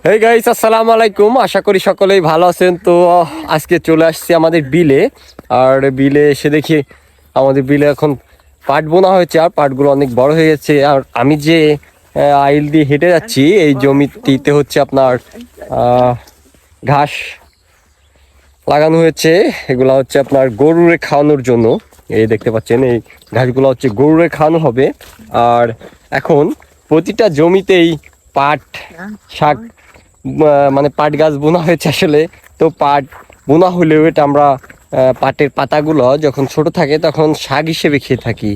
Hey guys আসসালামু আলাইকুম আশা করি সকলেই ভালো আছেন। তো আজকে চলে আসছি আমাদের বিলে। আর বিলে এসে দেখি আমাদের বিলে এখন পাট বোনা হয়েছে। আর পাটগুলো অনেক বড় হয়ে গেছে। আর আমি যে আইল দিয়ে হেঁটে যাচ্ছি, এই জমিটিতে হচ্ছে আপনার ঘাস লাগানো হয়েছে। এগুলা হচ্ছে আপনার গরুরে খাওয়ানোর জন্য। এই দেখতে পাচ্ছেন, এই ঘাসগুলো হচ্ছে গরুরে খাওয়ানো হবে। আর এখন প্রতিটা জমিতেই পাট, শাক মানে পাট গাছ বোনা হয়েছে আসলে। তো পাট বোনা হলেও এটা আমরা পাটের পাতাগুলো যখন ছোট থাকে তখন শাক হিসেবে খেয়ে থাকি।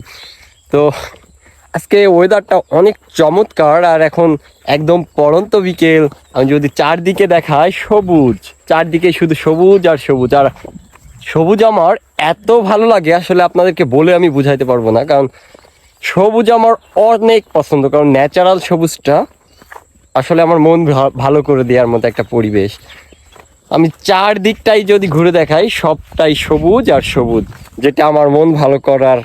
তো আজকে ওয়েদারটা অনেক চমৎকার আর এখন একদম পড়ন্ত বিকেল। আমি যদি চারদিকে দেখাই সবুজ, চারদিকে শুধু সবুজ আর সবুজ। আর সবুজ আমার এত ভালো লাগে আসলে আপনাদেরকে বলে আমি বুঝাইতে পারব না। কারণ সবুজ আমার অনেক পছন্দ, কারণ ন্যাচারাল সবুজটা আসলে আমার মন ভালো করে দেওয়ার মতো একটা পরিবেশ। আমি চারদিকটাই যদি ঘুরে দেখাই সবটাই সবুজ আর সবুজ যেটা আমার মন ভালো করার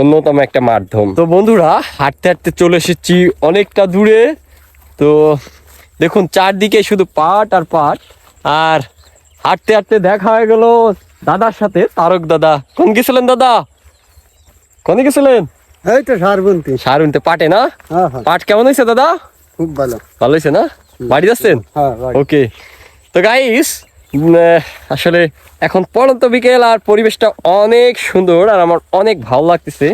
অন্যতম একটা মাধ্যম। তো বন্ধুরা হাঁটতে হাঁটতে চলে এসেছি অনেকটা দূরে। তো দেখুন চারদিকে শুধু পাট আর পাট। আর হাঁটতে হাঁটতে দেখা হয়ে গেল দাদার সাথে তারক দাদা। কোন গেছিলেন দাদা? কোনে গেছিলেন? এই তো সারবন্তি। সারুনতে পাটে না? হ্যাঁ হ্যাঁ। পাট কেমন হয়েছে দাদা? খুব ভালো। ভালো হয়েছে না? বাড়ি যাচ্ছেন? হ্যাঁ ওকে। তো গাইস আসলে এখন পড়ন্ত বিকেল আর পরিবেশটা অনেক সুন্দর আর আমার অনেক ভালো লাগতেছে।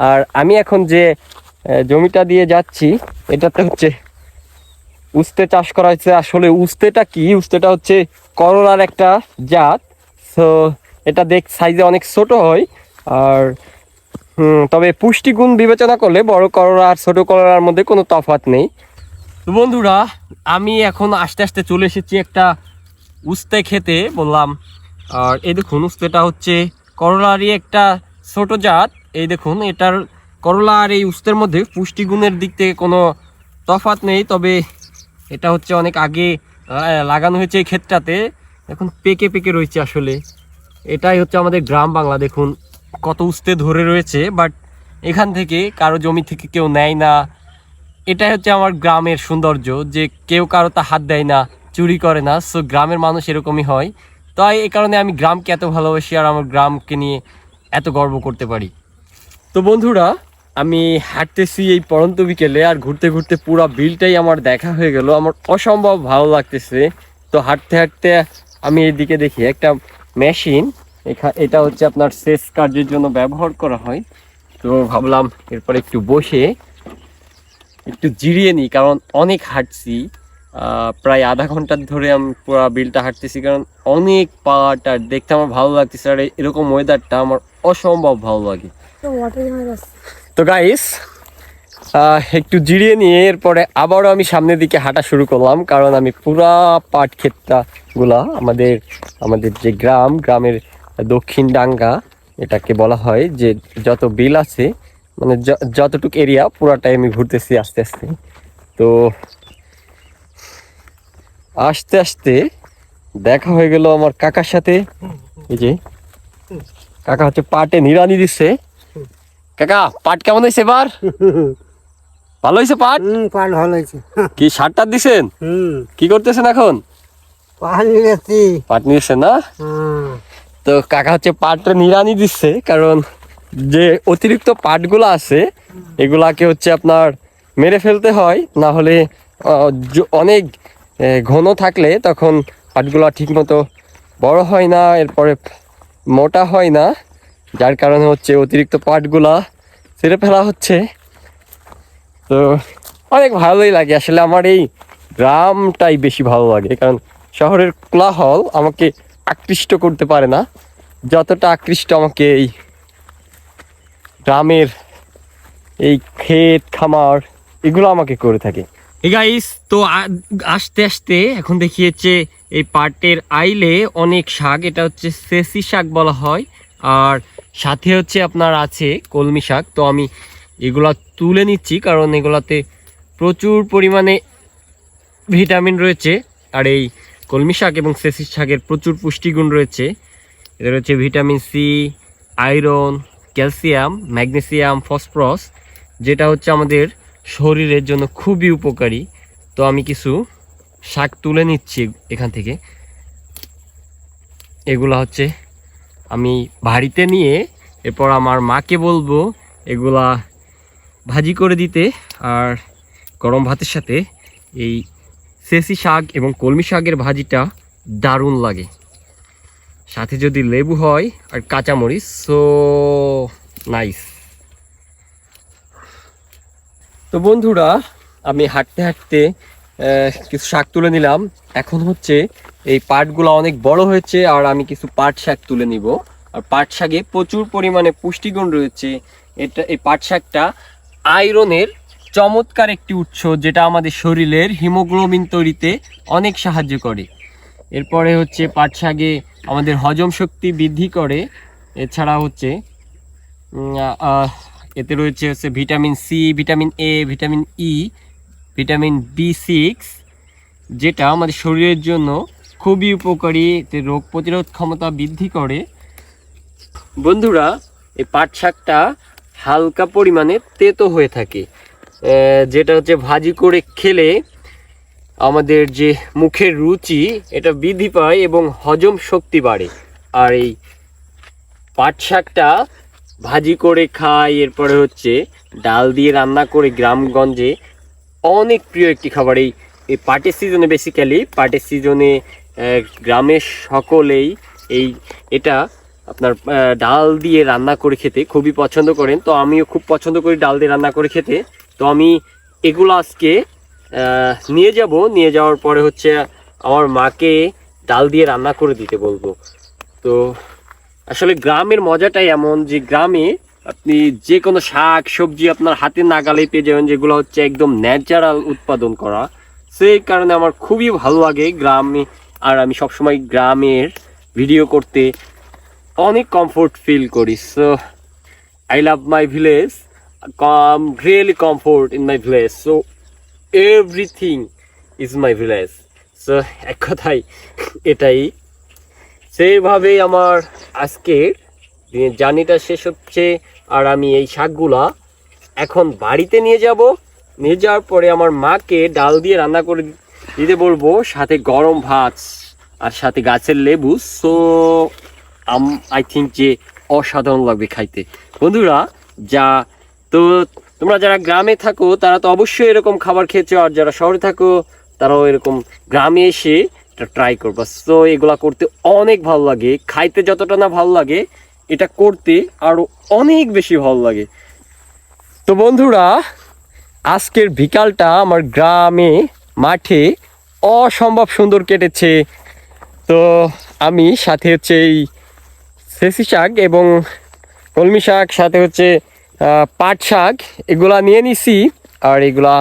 আর আমি এখন যে জমিটা দিয়ে যাচ্ছি এটাতে হচ্ছে উস্তে চাষ করা হচ্ছে আসলে উস্তেটা কি? উস্তেটা হচ্ছে করলার একটা জাত। সো এটা দেখ সাইজে অনেক ছোট হয়। আর হুম, তবে পুষ্টিগুণ বিবেচনা করলে বড় করলা আর ছোট করলার মধ্যে কোনো তফাৎ নেই। তো বন্ধুরা, আমি এখন আস্তে আস্তে চলে এসেছি একটা উস্তে খেতে, বললাম। আর এই দেখুন, উস্তেটা হচ্ছে করলারই একটা ছোট জাত। এই দেখুন, এটার করলা আর এই উস্তের মধ্যে পুষ্টিগুণের দিক থেকে কোনো তফাৎ নেই, তবে এটা হচ্ছে অনেক আগে লাগানো হয়েছে এই ক্ষেতটাতে। এখন পেকে পেকে রয়েছে আসলে। এটাই হচ্ছে আমাদের গ্রাম বাংলা, দেখুন, কত উস্তে ধরে রয়েছে, বাট এখান থেকে কারও জমি থেকে কেউ নেয় না। এটাই হচ্ছে আমার গ্রামের সৌন্দর্য, যে কেউ কারও তা হাত দেয় না, চুরি করে না সো গ্রামের মানুষ এরকমই হয়। তাই এই কারণে আমি গ্রামকে এত ভালোবাসি আর আমার গ্রামকে নিয়ে এত গর্ব করতে পারি। তো বন্ধুরা, আমি হাঁটতেছি এই পড়ন্ত বিকেলে আর ঘুরতে ঘুরতে পুরো বিলটাই আমার দেখা হয়ে গেল। আমার অসম্ভব ভালো লাগতেছে। তো হাঁটতে হাঁটতে আমি এইদিকে দেখি একটা মেশিন। এটা হচ্ছে আপনার সেচ কার্যের জন্য ব্যবহার করা হয়। তো ভাবলাম এরপর একটু বসে একটু জিরিয়ে নিই কারণ অনেক হাঁটছি প্রায় আধা ঘণ্টা ধরে আমি পুরো বিলটা হাঁটতেছি কারণ অনেক পাট আর দেখতে আমার ভালো লাগতেছে আর এরকম ওয়েদারটা আমার অসম্ভব ভালো লাগে। তো গাইস একটু জিরিয়ে নিয়ে এরপরে আবারও আমি সামনের দিকে হাঁটা শুরু করলাম কারণ আমি পুরা পাট ক্ষেতটা গুলা আমাদের আমাদের যে গ্রাম গ্রামের দক্ষিণ ডাঙ্গা এটাকে বলা হয় যে যত বিল আছে মানে যতটুকু এরিয়া পুরাটাই আমি ঘুরতেছি আস্তে আস্তে। তো আস্তে আস্তে দেখা হয়ে গেল আমার কাকার সাথে। এই যে কাকা হচ্ছে পাটে নিড়ানি দিচ্ছে কাকা পাট কেমন হয়েছে এবার? ভালো হয়েছে পাট? পাল ভালো হয়েছে। কি সারটার দিছেন? কি করতেছেন এখন? পাট নিয়েছেন না? তো কাকা হচ্ছে পাটটা নিরানি দিচ্ছে কারণ যে অতিরিক্ত পাটগুলো আছে, এগুলাকে হচ্ছে আপনার মেরে ফেলতে হয়, না হলে অনেক ঘন থাকলে তখন পাটগুলো ঠিকমতো বড় হয় না, এরপরে মোটা হয় না, যার কারণে হচ্ছে অতিরিক্ত পাটগুলা ছেড়ে ফেলা হচ্ছে। তো অনেক ভালোই লাগে, আসলে আমার এই গ্রামটাই বেশি ভালো লাগে, কারণ শহরের কোলাহল আমাকে আকৃষ্ট করতে পারে না, যতটা আকৃষ্ট আমাকে এই গ্রামের এই ক্ষেত, খামার, এগুলো আমাকে করে থাকে। গাইস তো আস্তে আস্তে এখন দেখিয়েছে এই পাটের আইলে অনেক শাক, এটা হচ্ছে সেসি শাক বলা হয়। আর সাথে হচ্ছে আপনার আছে কলমি শাক, তো আমি এগুলা তুলে নিচ্ছি কারণ এগুলাতে প্রচুর পরিমাণে ভিটামিন রয়েছে। আর এই কলমি শাক এবং সেসি শাকের প্রচুর পুষ্টিগুণ রয়েছে। এদের হচ্ছে vitamin C, iron calcium, magnesium, phosphorus, যেটা হচ্ছে আমাদের শরীরের জন্য খুবই উপকারী। তো আমি কিছু শাক তুলে নিচ্ছি এখান থেকে। এগুলা হচ্ছে আমি বাড়িতে নিয়ে এরপর আমার মাকে বলব এগুলা ভাজি করে দিতে আর গরম ভাতের সাথে এই সেসি শাক এবং কলমি শাকের ভাজিটা দারুণ লাগে। সাথে যদি লেবু হয় আর কাঁচামরিচ সো নাইস তো বন্ধুরা, আমি হাঁটতে হাঁটতে কিছু শাক তুলে নিলাম। এখন হচ্ছে এই পাটগুলো অনেক বড় হয়েছে আর আমি কিছু পাট শাক তুলে নিব। আর পাট শাকে প্রচুর পরিমাণে পুষ্টিগুণ রয়েছে। এটা, এই পাট শাকটা আয়রনের চমৎকার একটি উৎস যেটা আমাদের শরীরের হিমোগ্লোবিন তৈরিতে অনেক সাহায্য করে। এরপরে হচ্ছে পাট শাকে আমাদের হজম শক্তি বৃদ্ধি করে। এছাড়া হচ্ছে এতে রয়েছে হচ্ছে vitamin C, vitamin A, vitamin E, vitamin B six, যেটা আমাদের শরীরের জন্য খুবই উপকারী। এতে রোগ প্রতিরোধ ক্ষমতা বৃদ্ধি করে। বন্ধুরা, এই পাট শাকটা হালকা পরিমাণে তেতো হয়ে থাকে। যেটা হচ্ছে ভাজি করে খেলে আমাদের যে মুখের রুচি, এটা বৃদ্ধি পায় এবং হজম শক্তি বাড়ে। আর এই পাট শাকটা ভাজি করে খাই এরপরে হচ্ছে ডাল দিয়ে রান্না করে গ্রামগঞ্জে অনেক প্রিয় একটি খাবার। এই এই পাটের সিজনে বেসিক্যালি পাটের সিজনে গ্রামের সকলেই এই, এটা আপনার ডাল দিয়ে রান্না করে খেতে খুবই পছন্দ করেন। তো আমিও খুব পছন্দ করি ডাল দিয়ে রান্না করে খেতে। তো আমি এগুলো আজকে নিয়ে যাব। নিয়ে যাওয়ার পরে হচ্ছে আমার মাকে ডাল দিয়ে রান্না করে দিতে বলব। তো আসলে গ্রামের মজাটাই এমন যে গ্রামে আপনি যে কোনো শাক, সবজি আপনার হাতে নাগালে পেয়ে যাবেন, যেগুলো হচ্ছে একদম ন্যাচারাল উৎপাদন করা। সেই কারণে আমার খুবই ভালো লাগে গ্রামে, আর আমি সবসময় গ্রামের ভিডিও করতে অনেক কমফোর্ট ফিল করি। So I love my village come really comfort in my village so everything is my village so এক কথাই এটাই। সেইভাবেই আমার আজকের জার্নিটা শেষ হচ্ছে। আর আমি এই শাকগুলা এখন বাড়িতে নিয়ে যাব। নিয়ে যাওয়ার পরে আমার মাকে ডাল দিয়ে রান্না করে দিতে বলব, সাথে গরম ভাত আর সাথে গাছের লেবু। সো আম আই থিঙ্ক যে অসাধারণ লাগবে খাইতে। বন্ধুরা, যা তো তোমরা যারা গ্রামে থাকো, তারা তো অবশ্যই এরকম খাবার খেয়েছো আর যারা শহরে থাকো, তারাও এরকম গ্রামে এসে এটা ট্রাই করবা। সো এগুলা করতে অনেক ভালো লাগে। খাইতে যতটা না ভালো লাগে, এটা করতে আরও অনেক বেশি ভালো লাগে। তো বন্ধুরা, আজকের বিকালটা আমার গ্রামে, মাঠে অসম্ভব সুন্দর কেটেছে। তো আমি সাথে হচ্ছে এই সেসি শাক এবং কলমি শাক, সাথে হচ্ছে পাট শাক, এগুলা নিয়ে নিছি। আর এগুলা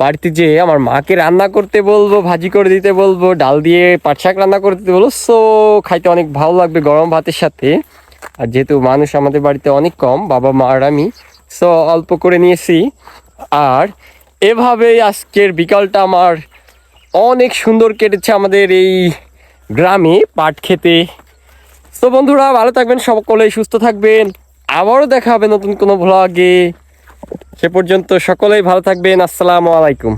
বাড়িতে যে আমার মাকে রান্না করতে বলব, ভাজি করে দিতে বলব, ডাল দিয়ে পাট শাক রান্না করে দিতে বলব সো খাইতে অনেক ভালো লাগবে গরম ভাতের সাথে। আর যেহেতু মানুষ আমাদের বাড়িতে অনেক কম, বাবা, মা আর আমি সো অল্প করে নিয়েছি। আর এভাবেই আজকের বিকালটা আমার অনেক সুন্দর কেটেছে আমাদের এই গ্রামে পাট খেতে। তো বন্ধুরা, ভালো থাকবেন সকলেই সুস্থ থাকবেন। আবারও দেখা হবে নতুন কোনো ভ্লগে সে পর্যন্ত সকলেই ভালো থাকবেন। আসসালামু আলাইকুম।